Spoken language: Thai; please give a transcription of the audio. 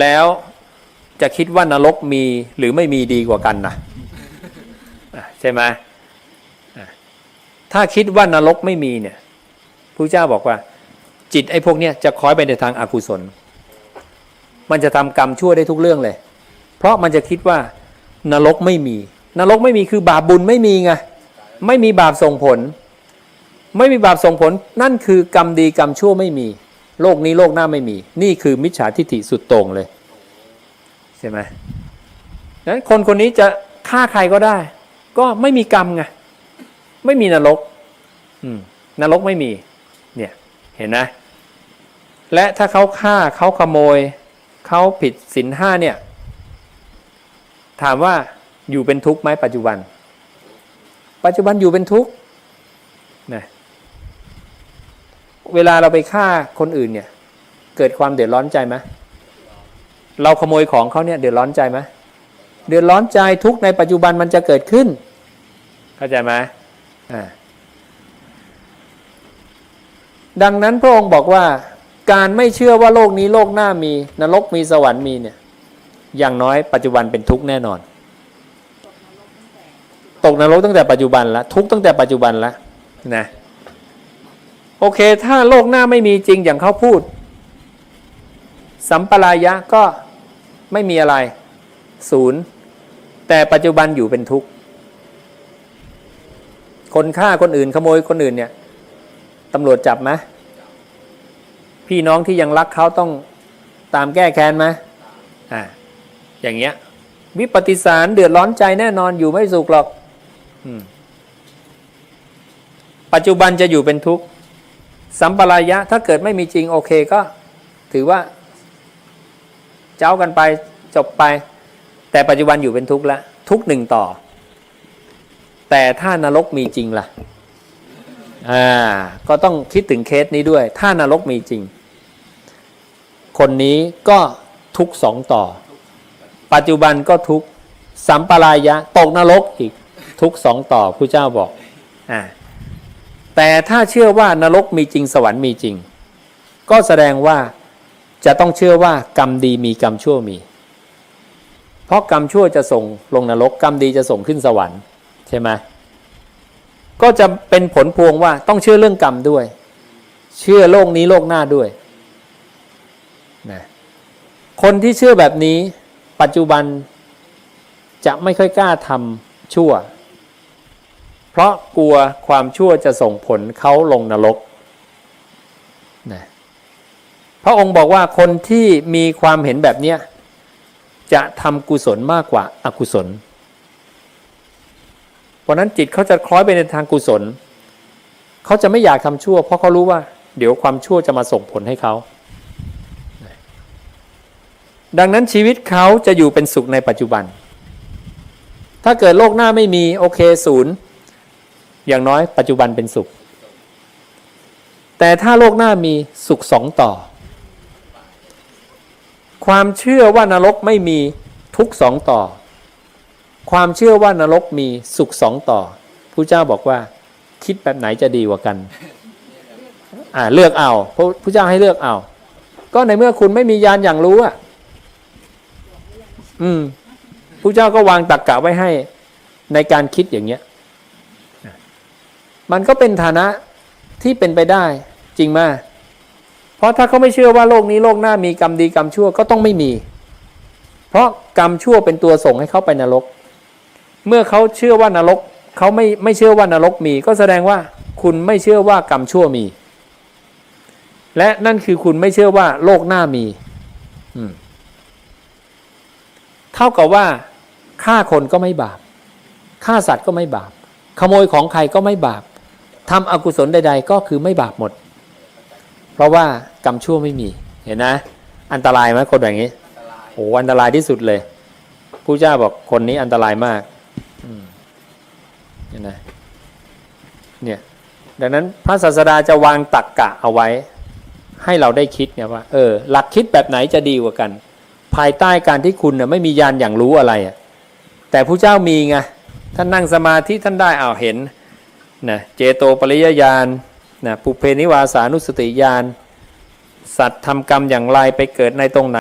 แล้วจะคิดว่านรกมีหรือไม่มีดีกว่ากันนะใช่ไหมถ้าคิดว่านรกไม่มีเนี่ยพระเจ้าบอกว่า จิตไอ้พวกเนี้ยจะคอยไปในทางอากุศล มันจะทำกรรมชั่วได้ทุกเรื่องเลย เพราะมันจะคิดว่านรกไม่มี นรกไม่มีคือบาปบุญไม่มีไงไม่มีบาปส่งผล ไม่มีบาปส่งผลนั่นคือกรรมดีกรรมชั่วไม่มี โลกนี้โลกหน้าไม่มี นี่คือมิจฉาทิฏฐิสุดต่งเลย ใช่ไหมดังนั้นคนคนนี้จะฆ่าใครก็ได้ ก็ไม่มีกรรมไงไม่มีนรก อืมนรกไม่มี เนี่ยเห็นนะ และถ้าเขาฆ่าเขาขโมย เขาผิดศีลห้าเนี่ย ถามว่าอยู่เป็นทุกข์ไหมปัจจุบัน ปัจจุบันอยู่เป็นทุกข์นะ เวลาเราไปฆ่าคนอื่นเนี่ย เกิดความเดือดร้อนใจไหมเราขโมยของเขาเนี่ยเดือดร้อนใจไหมเดือดร้อนใจทุกในปัจจุบันมันจะเกิดขึ้น เข้าใจไหมอ่าดังนั้นพระองค์บอกว่าการไม่เชื่อว่าโลกนี้โลกหน้ามีนรกมีสวรรค์มีเนี่ย อย่างน้อยปัจจุบันเป็นทุกข์แน่นอน ตกนรกตั้งแต่ปัจจุบันละทุกตั้งแต่ปัจจุบันละนะ โอเค ถ้าโลกหน้าไม่มีจริงอย่างเขาพูด สัมปรายะก็ไม่มีอะไรศูนย์แต่ปัจจุบันอยู่เป็นทุกข์ คนฆ่าคนอื่นขโมยคนอื่นเนี่ยตำรวจจับไหมพี่น้องที่ยังรักเขาต้องตามแก้แค้นไหมอ่าอย่างเงี้ย วิปฏิสารเดือดร้อนใจแน่นอนอยู่ไม่สุขหรอกอปัจจุบันจะอยู่เป็นทุกข์ สัมปรายะถ้าเกิดไม่มีจริงโอเคก็ถือว่า เจ้ากันไปจบไป แต่ปัจจุบันอยู่เป็นทุกข์ละทุกหนึ่งต่อ แต่ถ้านรกมีจริงล่ะอ่าก็ต้องคิดถึงเคสนี้ด้วย ถ้านรกมีจริง คนนี้ก็ทุกสองต่อ ปัจจุบันก็ทุกสัมปรายะ ตกนรกอีกทุกสองต่อผู้เจ้าบอกอ่า แต่ถ้าเชื่อว่านรกมีจริงสวรรค์มีจริง ก็แสดงว่าจะต้องเชื่อว่ากรรมดีมีกรรมชั่วมี เพราะกรรมชั่วจะส่งลงนรกกรรมดีจะส่งขึ้นสวรรค์ใช่ไหมก็จะเป็นผลพวงว่าต้องเชื่อเรื่องกรรมด้วย เชื่อโลกนี้โลกหน้าด้วยนะคนที่เชื่อแบบนี้ปัจจุบันจะไม่ค่อยกล้าทำชั่ว เพราะกลัวความชั่วจะส่งผลเขาลงนรกนะพระองค์บอกว่าคนที่มีความเห็นแบบเนี้ยจะทำกุศลมากกว่าอากุศล เพราะนั้นจิตเขาจะคล้อยไปในทางกุศล เขาจะไม่อยากทำชั่ว เพราะเขารู้ว่า เดี๋ยวความชั่วจะมาส่งผลให้เขาดังนั้นชีวิตเขาจะอยู่เป็นสุขในปัจจุบัน ถ้าเกิดโลกหน้าไม่มีโอเคศูนย์ อย่างน้อยปัจจุบันเป็นสุข แต่ถ้าโลกหน้ามีสุขสองต่อ ความเชื่อว่านรกไม่มีทุกสองต่อ ความเชื่อว่านรกมีสุขสองต่อผู้เจ้าบอกว่า คิดแบบไหนจะดีกว่ากัน อ่าเลือกเอาพระผู้เจ้าให้เลือกเอา ก็ในเมื่อคุณไม่มียานอย่างรู้อะ อืมผู้เจ้าก็วางตรกกะไว้ให้ในการคิดอย่างเงี้ย มันก็เป็นฐานะที่เป็นไปได้จริงไหมเพราะถ้าเขาไม่เชื่อว่าโลกนี้โลกหน้ามีกรรมดีกรรมชั่วก็ต้องไม่มี เพราะกรรมชั่วเป็นตัวส่งให้เขาไปนรก เมื่อเขาเชื่อว่านรกเขาไม่ไม่เชื่อว่านรกมี ก็แสดงว่าคุณไม่เชื่อว่ากรรมชั่วมี และนั่นคือคุณไม่เชื่อว่าโลกหน้ามีอืมเท่ากับว่าฆ่าคนก็ไม่บาปฆ่าสัตว์ก็ไม่บาป ขโมยของใครก็ไม่บาป ทำอกุศลใด ๆ ก็คือไม่บาปหมด เพราะว่ากรรมชั่วไม่มีเห็นนะ อันตรายไหมคนแบบนี้โอ้อันตรายที่สุดเลยผู้เจ้าบอกคนนี้อันตรายมากเห็นนะเนี่ยดังนั้นพระศาสดาจะวางตักกะเอาไว้ ให้เราได้คิดเนี่ยว่าเออหลักคิดแบบไหนจะดีกว่ากัน ภายใต้การที่คุณน่ะไม่มียานอย่างรู้อะไรอะแต่ผู้เจ้ามีไงท่านนั่งสมาธิท่านได้อ้าวเห็น นะเจโตปริยญาณนะปุเพนิวาสานุสติญาณสัตว์ทำกรรมอย่างไรไปเกิดในตรงไหน